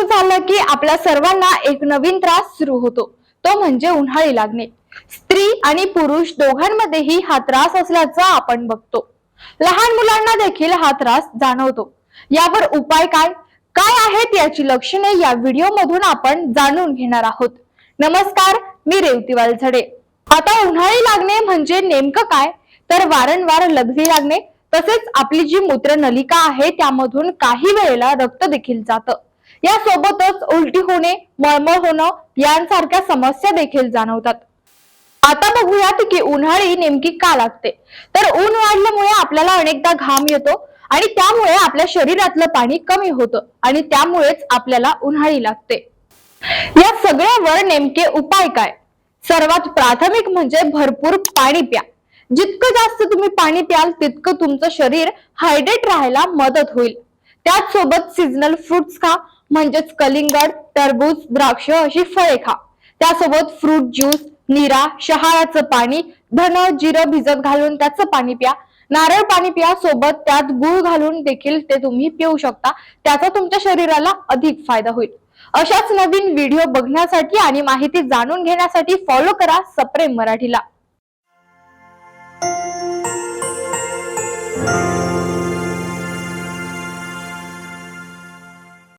सुरू झालं की आपल्या सर्वांना एक नवीन त्रास सुरू होतो. तो म्हणजे उन्हाळी लागणे. स्त्री आणि पुरुष दोघांमध्येही हा त्रास असल्याचा आपण बघतो. लहान मुलांना देखील हा त्रास जाणवतो. यावर उपाय काय? काय आहेत याची लक्षणे या व्हिडिओ मधून आपण जाणून घेणार आहोत. नमस्कार मी रेवतीवाल झडे आता उन्हाळी लागणे म्हणजे नेमकं काय? तर वारंवार लघवी लागणे तसेच आपली जी मूत्रनलिका आहे त्यामधून काही वेळेला रक्त देखील जातं. यासोबतच उलटी होणे मळमळ होणं यांसारख्या समस्या देखील जाणवतात. आता बघूयात की उन्हाळी नेमकी का लागते. तर ऊन वाढल्यामुळे आपल्याला अनेकदा घाम येतो आणि त्यामुळे आपल्या शरीरातलं पाणी कमी होतं आणि त्यामुळेच आपल्याला उन्हाळी लागते. या सगळ्यावर नेमके उपाय काय? सर्वात प्राथमिक म्हणजे भरपूर पाणी प्या. जितकं जास्त तुम्ही पाणी प्याल तितकं तुमचं शरीर हायड्रेट राहायला मदत होईल. त्याच सोबत सीझनल फ्रुट्स खा म्हणजेच कलिंगड टरबूज द्राक्ष अशी फळे खा. त्यासोबत फ्रूट ज्यूस निरा शहाळ्याचं पाणी धन जिरं भिजत घालून त्याचं पाणी प्या. नारळ पाणी प्या सोबत त्यात गुळ घालून देखील ते तुम्ही पिऊ शकता. त्याचा तुमच्या शरीराला अधिक फायदा होईल. अशाच नवीन व्हिडिओ बघण्यासाठी आणि माहिती जाणून घेण्यासाठी फॉलो करा सप्रेम मराठीला.